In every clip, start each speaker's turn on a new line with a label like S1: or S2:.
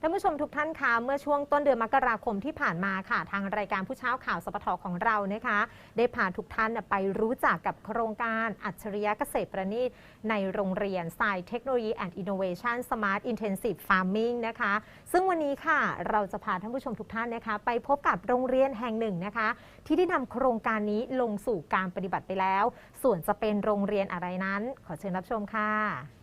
S1: ท่านผู้ชมทุกท่านคะเมื่อช่วงต้นเดือนมกราคมที่ผ่านมาค่ะ ทางรายการผู้เช้าข่าวสปทของเรานะคะ ได้พาทุกท่านไปรู้จักกับโครงการอัจฉริยะเกษตรประณีตในโรงเรียน Science Technology and Innovation Smart Intensive Farming นะคะ ซึ่งวันนี้ค่ะเราจะพาท่านผู้ชมทุกท่านนะคะ ไปพบกับโรงเรียนแห่งหนึ่งนะคะ ที่ได้นำโครงการนี้ลงสู่การปฏิบัติไปแล้ว ส่วนจะเป็นโรงเรียนอะไรนั้น ขอเชิญรับชมค่ะ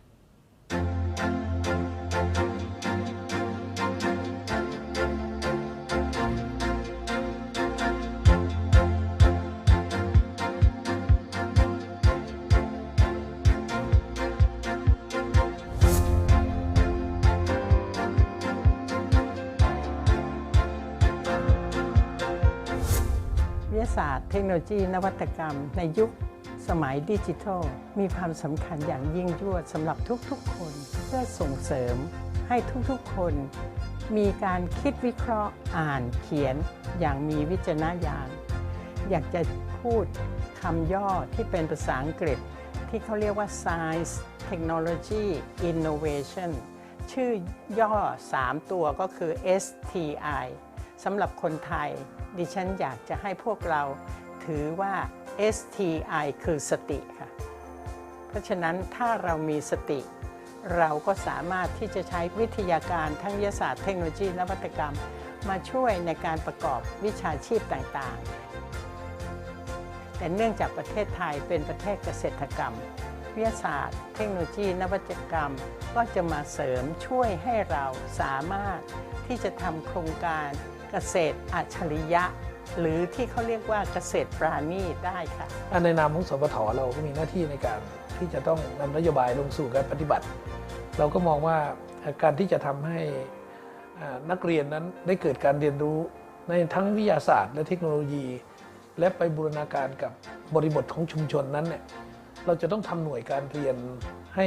S2: ทคโนโลยีนวัตกรรม ในยุคสมัยดิจิทัล มีความสำคัญอย่างยิ่งยวดสำหรับทุกๆ คน เพื่อส่งเสริมให้ทุกๆ คน มีการคิดวิเคราะห์อ่านเขียนอย่างมีวิจารณญาณอยากจะพูดคำย่อที่เป็นภาษาอังกฤษ ที่เขาเรียกว่า Science Technology Innovation ชื่อย่อ 3 ตัวก็คือ STI สำหรับคนไทย ดิฉันอยากจะให้พวกเรา ถือว่า STI คือสติค่ะ เพราะฉะนั้นถ้าเรามีสติ เราก็สามารถที่จะใช้วิทยาการทั้งวิทยาศาสตร์เทคโนโลยีนวัตกรรม มาช่วยในการประกอบวิชาชีพต่างๆ แต่เนื่องจากประเทศไทยเป็นประเทศเกษตรกรรม วิทยาศาสตร์ เทคโนโลยีนวัตกรรม ก็จะมาเสริมช่วยให้เราสามารถที่จะทำโครงการเกษตรอัจฉริยะ หรือที่เขาเรียกว่าเกษตรปราณีตได้ค่ะ
S3: ในนามของสปทเราก็มีหน้าที่ในการที่จะต้องนำนโยบายลงสู่การปฏิบัติ เราก็มองว่าการที่จะทำให้นักเรียนนั้นได้เกิดการเรียนรู้ในทั้งวิทยาศาสตร์และเทคโนโลยี และไปบูรณาการกับบริบทของชุมชนนั้นเนี่ยเราจะต้องทำหน่วยการเรียนให้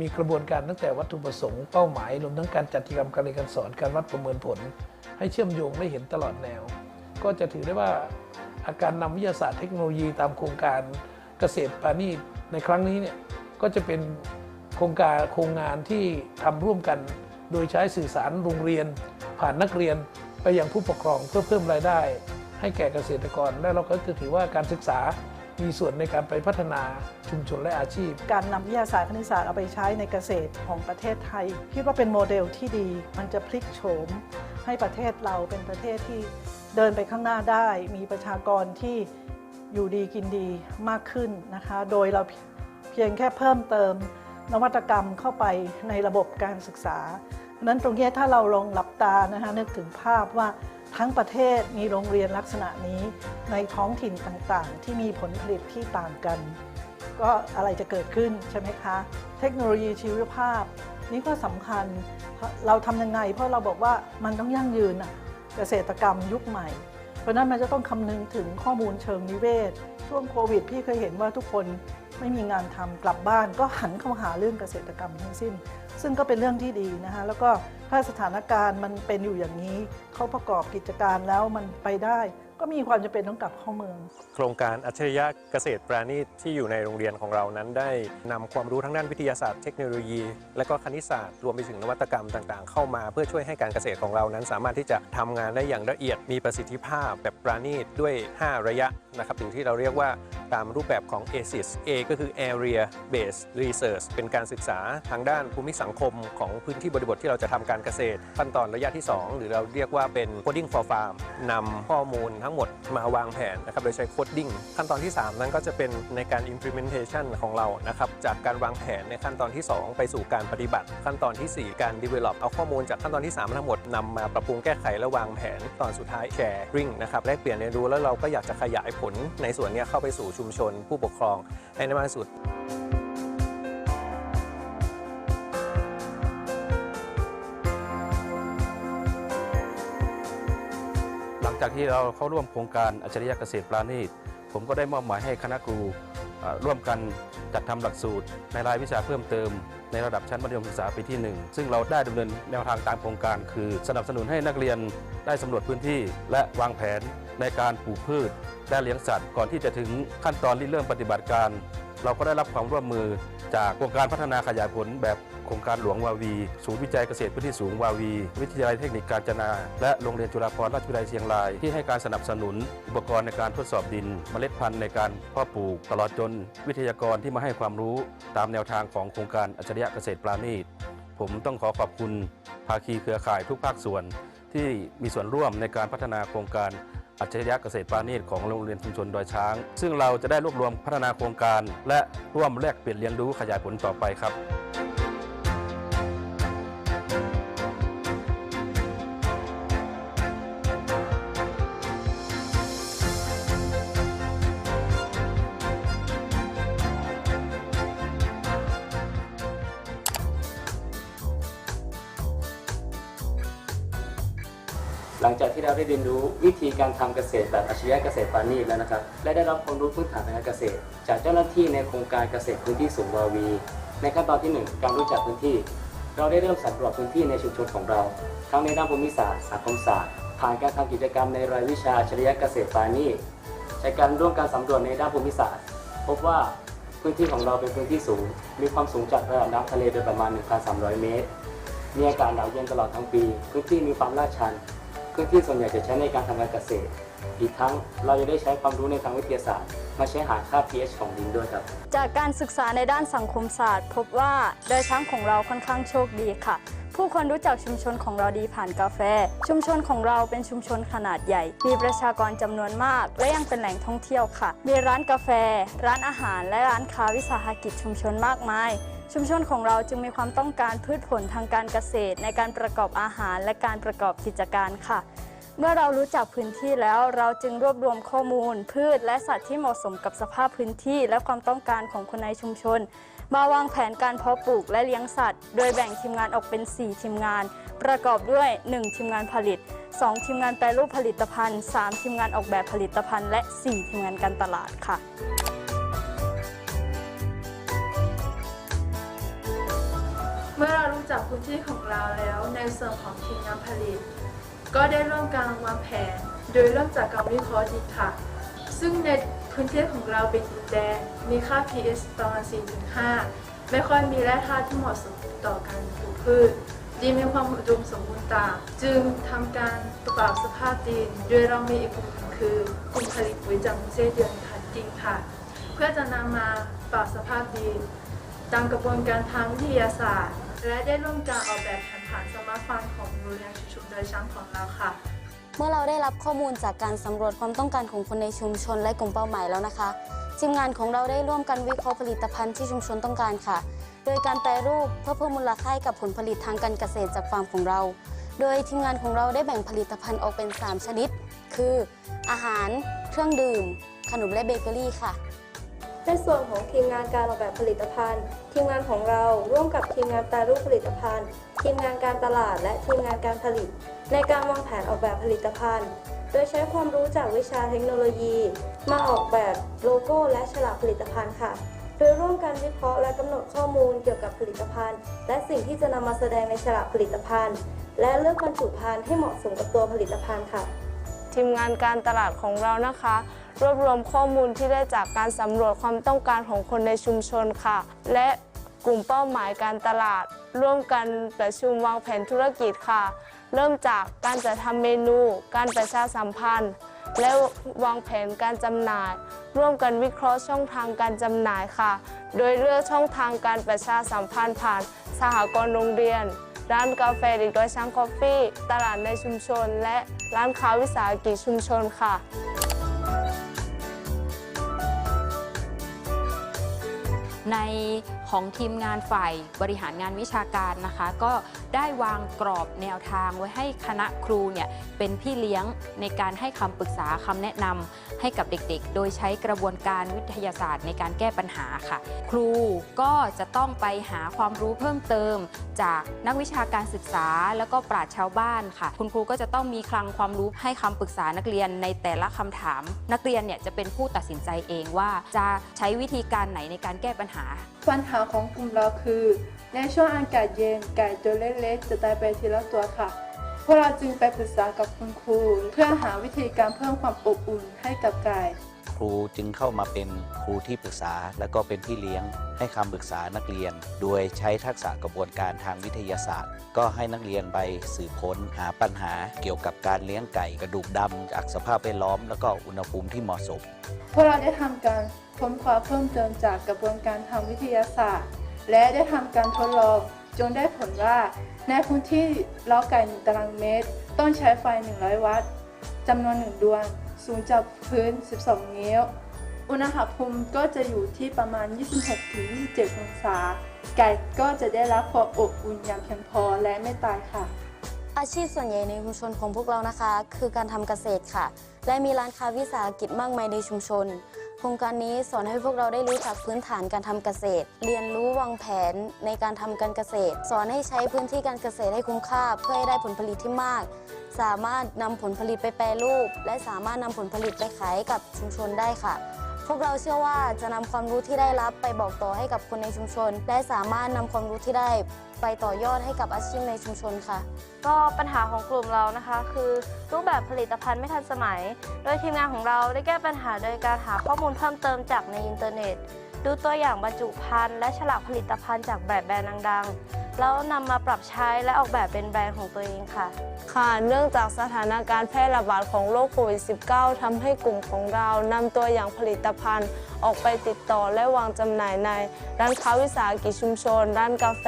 S3: มีกระบวนการตั้งแต่วัตถุประสงค์เป้าหมายรวมทั้งการจัดกิจกรรมการเรียนการสอนการวัดประเมินผล ให้เชื่อมโยงได้เห็นตลอดแนว ก็จะถือได้ว่าอาการนำวิทยาศาสตร์เทคโนโลยีตามโครงการเกษตรปาณีในครั้งนี้เนี่ยก็จะเป็นโครงการโครงงานที่ทำร่วมกัน โดยใช้สื่อสารโรงเรียน ผ่านนักเรียนไปยังผู้ปกครองเพื่อเพิ่มรายได้ ให้แก่เกษตรกร และเราก็จะถือว่าการศึกษามีส่วนในการไปพัฒนาชุมชนและอาชีพ
S4: การนำวิทยาศาสตร์คณิตศาสตร์เอาไปใช้ในเกษตรของประเทศไทยคิดว่าเป็นโมเดลที่ดี มันจะพลิกโฉมให้ประเทศเราเป็นประเทศที่ เดินไปข้างหน้าได้มีประชากรที่อยู่ดีกินดีมากขึ้นนะคะ โดยเราเพียงแค่เพิ่มเติมนวัตกรรมเข้าไปในระบบการศึกษาเพราะฉะนั้นตรงนี้ถ้าเราลองหลับตานะคะนึกถึงภาพว่าทั้งประเทศมีโรงเรียนลักษณะนี้ในท้องถิ่นต่างๆ ที่มีผลผลิตที่ต่างกัน ก็อะไรจะเกิดขึ้นใช่ไหมคะ เทคโนโลยีชีวภาพ นี่ก็สำคัญเราะเราทำยังไง เพราะเราบอกว่ามันต้องยั่งยืนอะ เกษตรกรรมยุคใหม่ เพราะนั้นมันจะต้องคำนึงถึงข้อมูลเชิงนิเวศ ช่วงโควิด พี่เคยเห็นว่าทุกคนไม่มีงานทำกลับบ้านก็หันเข้าหาเรื่องเกษตรกรรมทั้งสิ้น ซึ่งก็เป็นเรื่องที่ดีนะคะแล้วก็ถ้าสถานการณ์มันเป็นอยู่อย่างนี้เขาประกอบกิจการแล้วมันไปได้ ก็มีความจำเป็นต้องกลับเข้าเมือง
S5: โครงการอัจฉริยะเกษตรปราณีตที่อยู่ในโรงเรียนของเรานั้น ได้นำความรู้ทั้งด้านวิทยาศาสตร์เทคโนโลยี และก็คณิตศาสตร์รวมไปถึงนวัตกรรมต่างๆ เข้ามาเพื่อช่วยให้การเกษตรของเรานั้น สามารถที่จะทำงานได้อย่างละเอียดมีประสิทธิภาพแบบปราณีตด้วย 5 ระยะนะครับหรือที่เราเรียกว่าตามรูปแบบของ ASIS A ก็คือ Area Based Research เป็นการศึกษาทางด้านภูมิสังคมของพื้นที่บริบทที่เราจะทำการเกษตรขั้นตอนระยะที่ 2 หรือเราเรียกว่าเป็น Coding for Farm นำข้อมูลทั้งหมดมาวางแผนนะครับโดยใช้ Coding ขั้นตอนที่ 3 นั้นก็จะเป็นในการ implementation ของเรานะครับจากการวางแผนในขั้นตอนที่ 2 ไปสู่การปฏิบัติ ขั้นตอนทีสี่4 การ develop เอาข้อมูลจากขั้นตอนที่ 3 ทั้งหมดนำมาปรับปรุงแก้ไขและวางแผนตอนสุดท้าย sharing นะครับแลกเปลี่ยนเรียนรู้แล้วเราก็อยากจะขยายผลในส่วนนี้เข้าไปสู่ชุมชน ผู้ปกครองให้ได้มากที่สุด
S6: จากที่เราเข้าร่วมโครงการอัจฉริยะเกษตรปราณีตผมก็ได้มอบหมายให้คณะครูร่วมกันจัดทำหลักสูตร ในรายวิชาเพิ่มเติม ในระดับชั้นมัธยมศึกษาปีที่ 1 ซึ่งเราได้ดำเนินแนวทางตามโครงการ คือสนับสนุนให้นักเรียนได้สำรวจพื้นที่ และวางแผนในการปลูกพืชและเลี้ยงสัตว์ ก่อนที่จะถึงขั้นตอนที่เริ่มปฏิบัติการ เราก็ได้รับความร่วมมือจากโครงการพัฒนาขยายผลแบบโครงการหลวงวาวี ศูนย์วิจัยเกษตรพื้นที่สูงวาวี วิทยาลัยเทคนิคกาญจนา และโรงเรียนจุฬาภรณราชวิทยาลัยเชียงราย ที่ให้การสนับสนุน อุปกรณ์ในการทดสอบดิน เมล็ดพันธุ์ในการเพาะปลูก ตลอดจน วิทยากรที่มาให้ความรู้ตามแนวทางของโครงการอัจฉริยะเกษตรปราณีต ผมต้องขอขอบคุณภาคีเครือข่ายทุกภาคส่วน ที่มีส่วนร่วมในการพัฒนาโครงการ อัจฉริยะเกษตรปราณีตของโรงเรียนชุมชนดอยช้าง ซึ่งเราจะได้รวบรวมพัฒนาโครงการ และร่วมแลกเปลี่ยนเรียนรู้ขยายผลต่อไปครับ
S7: ได้เรียนรู้วิธีการทำเกษตรแบบอัจฉริยะเกษตรปราณีแล้วนะครับ และได้รับความรู้พื้นฐานทางการเกษตร จากเจ้าหน้าที่ในโครงการเกษตรพื้นที่สูงวาวี ในขั้นตอนที่ 1 การรู้จักพื้นที่ เราได้เริ่มสำรวจพื้นที่ในชุมชนของเรา ทั้งในด้านภูมิศาสตร์สังคมศาสตร์ ผ่านการทำกิจกรรมในรายวิชาอัจฉริยะเกษตรปราณีตจากการร่วมการสำรวจในด้านภูมิศาสตร์ พบว่าพื้นที่ของเราเป็นพื้นที่สูง มีความสูงจากระดับน้ำทะเลโดยประมาณ 1,300 เมตร มีอากาศหนาวเย็นตลอดทั้งปี พื้นที่มีความลาดชัน พื้นที่ส่วนใหญ่จะใช้ในการทำการเกษตร อีกทั้งเราจะได้ใช้ความรู้ในทางวิทยาศาสตร์ มาใช้หาค่า pH ของดินด้วยครับ
S8: จากการศึกษาในด้านสังคมศาสตร์ พบว่าโดยช้างของเราค่อนข้างโชคดีค่ะ ผู้คนรู้จักชุมชนของเราดีผ่านกาแฟ ชุมชนของเราเป็นชุมชนขนาดใหญ่ มีประชากรจำนวนมาก และยังเป็นแหล่งท่องเที่ยวค่ะ มีร้านกาแฟ ร้านอาหาร และร้านค้าวิสาหกิจชุมชนมากมาย ชุมชนของเราจึงมีความต้องการพืชผลทางการเกษตร ในการประกอบอาหารและการประกอบกิจการค่ะ เมื่อเรารู้จักพื้นที่แล้วเราจึงรวบรวมข้อมูล พืชและสัตว์ที่เหมาะสมกับสภาพพื้นที่ และความต้องการของคนในชุมชน มาวางแผนการเพาะปลูกและเลี้ยงสัตว์ โดยแบ่งทีมงานออกเป็น 4 ทีมงาน ประกอบด้วย 1 ทีมงานผลิต 2 ทีมงานแปรรูปผลิตภัณฑ์ 3 ทีมงานออกแบบผลิตภัณฑ์ และ 4 ทีมงานการตลาดค่ะ
S9: มื่อเรากพื้นที่ของเราแล้ว ในส่วนของทีมงานผลิต ก็ได้ร่วมการวางแผน โดยเริ่มจากการวิเคราะห์ดินค่ะซึ่งในพื้นที่ของเราเป็นดินแดงมีค่า pH ประมาณ 4-5 ไม่ค่อยมีแร่ธาตุที่เหมาะสมต่อการปลูกพืชดินมีความอุดมสมบูรณ์ต่างจึงทำการปรับสภาพดิน โดยเรามีอีกกลุ่มคือกลุ่มผลิตปุ๋ยจากมูลไส้เดือนคัดดินค่ะ เพื่อจะนำมาปรับสภาพดิน ตามกระบวนการทางวิทยาศาสตร์ และได้ร่วมการออกแบบแผนผังสมาร์ทฟาร์มของโรงเรียนชุมชนโดยช้างของเราค่ะ
S8: เมื่อเราได้รับข้อมูลจากการสำรวจความต้องการของคนในชุมชนและกลุ่มเป้าหมายแล้วนะคะทีมงานของเราได้ร่วมกันวิเคราะห์ผลิตภัณฑ์ที่ชุมชนต้องการค่ะ โดยการแปรรูปเพื่อเพิ่มมูลค่าให้กับผลผลิตทางการเกษตรจากฟาร์มของเรา โดยทีมงานของเราได้แบ่งผลิตภัณฑ์ออกเป็น 3 ชนิด คือ อาหาร เครื่องดื่ม ขนมและเบเกอรี่ค่ะ
S10: ในส่วนของทีมงานการออกแบบผลิตภัณฑ์ ทีมงานของเราร่วมกับทีมงานแปรรูปผลิตภัณฑ์ ทีมงานการตลาด และทีมงานการผลิต ในการวางแผนออกแบบผลิตภัณฑ์ โดยใช้ความรู้จากวิชาเทคโนโลยี มาออกแบบโลโก้และฉลากผลิตภัณฑ์ค่ะ โดยร่วมกันวิเคราะห์และกำหนดข้อมูลเกี่ยวกับผลิตภัณฑ์ และสิ่งที่จะนำมาแสดงในฉลากผลิตภัณฑ์ และเลือกบรรจุภัณฑ์ให้เหมาะสมกับตัวผลิตภัณฑ์ค่ะ
S11: ทีมงานการตลาดของเรานะคะ รวบรวมข้อมูลที่ได้จากการสำรวจความต้องการของคนในชุมชนค่ะ และกลุ่มเป้าหมายการตลาด ร่วมกันประชุมวางแผนธุรกิจค่ะ เริ่มจากการจัดทำเมนู การประชาสัมพันธ์ และวางแผนการจำหน่าย ร่วมกันวิเคราะห์ช่องทางการจำหน่ายค่ะ โดยเลือกช่องทางการประชาสัมพันธ์ผ่าน สหกรณ์โรงเรียน ร้านกาแฟด็กดอยช้างคอฟฟี่ตลาดในชุมชน และร้านค้าวิสาหกิจชุมชนค่ะ
S12: ใน ของทีมงานฝ่ายบริหารงานวิชาการนะคะ ก็ได้วางกรอบแนวทางไว้ให้คณะครูเนี่ยเป็นพี่เลี้ยงในการให้คำปรึกษาคำแนะนำให้กับเด็กๆ โดยใช้กระบวนการวิทยาศาสตร์ในการแก้ปัญหาค่ะ ครูก็จะต้องไปหาความรู้เพิ่มเติม จากนักวิชาการศึกษาแล้วก็ปราชญ์ชาวบ้านค่ะ คุณครูก็จะต้องมีคลังความรู้ให้คำปรึกษานักเรียนในแต่ละคำถาม นักเรียนเนี่ยจะเป็นผู้ตัดสินใจเองว่าจะใช้วิธีการไหนในการแก้ปัญหา
S9: ปัญหาของกลุ่มเราคือ ในช่วงอากาศเย็นไก่ตัวเล็กๆจะตายไปทีละตัวค่ะ พวกเราจึงไปปรึกษากับคุณครู เพื่อหาวิธีการเพิ่มความอบอุ่นให้กับไก่
S13: รูจึงเข้ามาเป็นครูที่ปรึกษาและก็เป็นพี่เลี้ยง ให้คำปรึกษานักเรียน โดยใช้ทักษะกระบวนการทางวิทยาศาสตร์ ก็ให้นักเรียนไปสืบค้นหาปัญหาเกี่ยวกับการเลี้ยงไก่กระดูกดำจากสภาพแวดล้อม แล้วก็อุณหภูมิที่เหมาะสม
S9: พวกเราได้ทำการ ค้นคว้าเพิ่มเติมจากกระบวนการทางวิทยาศาสตร์ และได้ทำการทดลองจนได้ผลว่า ในพื้นที่เล้าไก่1ตารางเมตร ต้องใช้ไฟ 100 วัตต์จำนวน 1 ดวง สูงจากพื้น 12 นิ้ว อุณหภูมิก็จะอยู่ที่ประมาณ 26-27 องศา ไก่ก็จะได้รับความอบอุ่นอย่างเพียงพอและไม่ตายค่ะ
S14: อาชีพส่วนใหญ่ในชุมชนของพวกเรานะคะ คือการทำเกษตรค่ะ และมีร้านค้าวิสาหกิจมากมายในชุมชน โครงการนี้สอนให้พวกเราได้รู้จักพื้นฐานการทำเกษตร เรียนรู้วางแผนในการทำการเกษตร สอนให้ใช้พื้นที่การเกษตรให้คุ้มค่า เพื่อให้ได้ผลผลิตที่มาก สามารถนำผลผลิตไปแปรรูป และสามารถนำผลผลิตไปขายกับชุมชนได้ค่ะ วกเราเชื่อว่าจะนำความรู้ที่ได้รับไปบอกต่อให้กับคนในชุมชน และสามารถนำความรู้ที่ได้ไปต่อยอดให้กับอาชีพในชุมชนค่ะ
S10: ก็ปัญหาของกลุ่มเรานะคะ คือรูปแบบผลิตภัณฑ์ไม่ทันสมัย โดยทีมงานของเราได้แก้ปัญหาโดยการหาข้อมูลเพิ่มเติมจากในอินเทอร์เน็ต ดูตัวอย่างบรรจุภัณฑ์และฉลากผลิตภัณฑ์จากแบบแบรนด์ดังๆ แล้วนำมาปรับใช้และออกแบบเป็นแบรนด์ของตัวเองค่ะ
S11: ค่ะ เนื่องจากสถานการณ์แพร่ระบาดของโรคโควิด -19 ทำให้กลุ่มของเรานำตัวอย่างผลิตภัณฑ์ออกไปติดต่อและวางจำหน่ายใน ร้านค้าวิสาหกิจชุมชน ร้านกาแฟ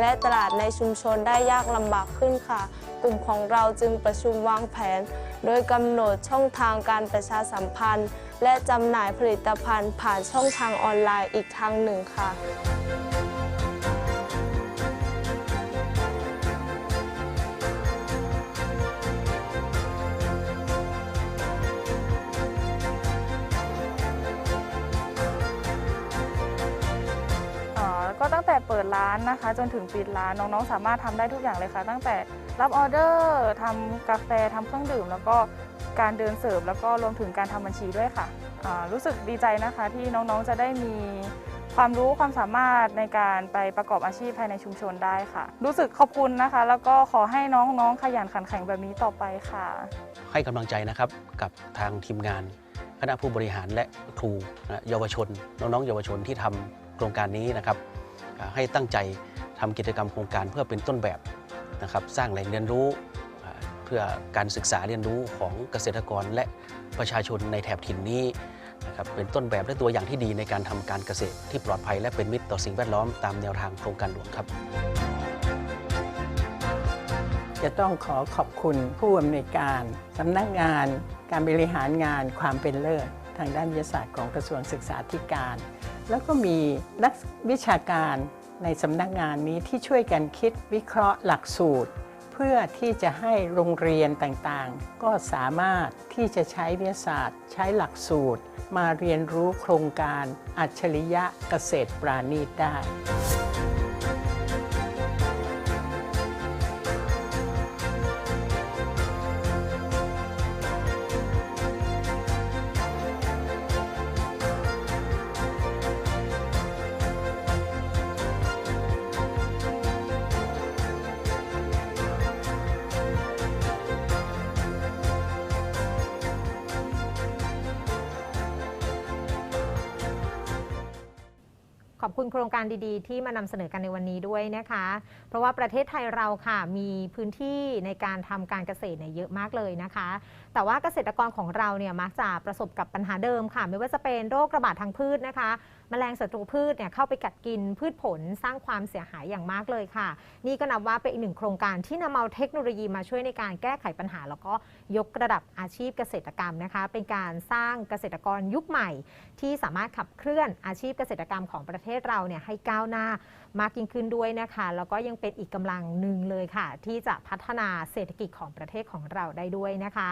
S11: และตลาดในชุมชนได้ยากลำบากขึ้นค่ะ กลุ่มของเราจึงประชุมวางแผน โดยกำหนดช่องทางการประชาสัมพันธ์ และจำหน่ายผลิตภัณฑ์ผ่านช่องทางออนไลน์อีกทางหนึ่งค่ะ
S15: ก็ตั้งแต่เปิดร้านนะคะ จนถึงปิดร้านน้องๆ สามารถทำได้ทุกอย่างเลยค่ะ ตั้งแต่รับออเดอร์ทำกาแฟทำเครื่องดื่ม แล้วก็ การเดินเสิร์ฟแล้วก็รวมถึงการทำบัญชีด้วยค่ะรู้สึกดีใจนะคะที่น้องๆจะได้มีความรู้ความสามารถในการไปประกอบอาชีพภายในชุมชนได้ค่ะ รู้สึกขอบคุณนะคะ แล้วก็ขอให้น้องๆขยันขันแข็งแบบนี้ต่อไปค่ะ
S16: ให้กำลังใจนะครับกับทางทีมงานคณะผู้บริหารและครูเยาวชน น้องๆเยาวชนที่ทำโครงการนี้นะครับ ให้ตั้งใจทำกิจกรรมโครงการเพื่อเป็นต้นแบบนะครับ สร้างแหล่งเรียนรู้ พื่อการศึกษาเรียนรู้ของเกษตรกรและประชาชนในแถบถิ่นนี้นะครับเป็นต้นแบบและตัวอย่างที่ดีในการทำการเกษตรที่ปลอดภัยและเป็นมิตรต่อสิ่งแวดล้อมตามแนวทางโครงการหลวงครับ
S2: จะต้องขอขอบคุณผู้อำนวยการสำนักงาน การบริหารงานความเป็นเลิศทางด้านวิทยาศาสตร์ของกระทรวงศึกษาธิการ แล้วก็มีนักวิชาการในสำนักงานนี้ที่ช่วยกันคิดวิเคราะห์หลักสูตร พื่อที่จะให้โรงเรียนต่างๆ ก็สามารถที่จะใช้วิทยาศาสตร์ ใช้หลักสูตร มาเรียนรู้โครงการอัจฉริยะเกษตรปราณีตได้
S1: คุณโครงการดีๆ ที่มานำเสนอกันในวันนี้ด้วยนะคะ เพราะว่าประเทศไทยเราค่ะมีพื้นที่ในการทำการเกษตรเนี่ยเยอะมากเลยนะคะ แต่ว่าเกษตรกรของเราเนี่ยมักจะประสบกับปัญหาเดิมค่ะ ไม่ว่าจะเป็นโรคระบาดทางพืชนะคะแมลงศัตรูพืชเนี่ยเข้าไปกัดกินพืชผลสร้างความเสียหายอย่างมากเลยค่ะ นี่ก็นับว่าเป็นอีกหนึ่งโครงการที่นำเอาเทคโนโลยีมาช่วยในการแก้ไขปัญหา แล้วก็ยกระดับอาชีพเกษตรกรรมนะคะ เป็นการสร้างเกษตรกรยุคใหม่ ที่สามารถขับเคลื่อนอาชีพเกษตรกรรมของประเทศเราเนี่ยให้ก้าวหน้ามากยิ่งขึ้นด้วยนะคะ แล้วก็ยังเป็นอีกกำลังหนึ่งเลยค่ะ ที่จะพัฒนาเศรษฐกิจของประเทศของเราได้ด้วยนะคะ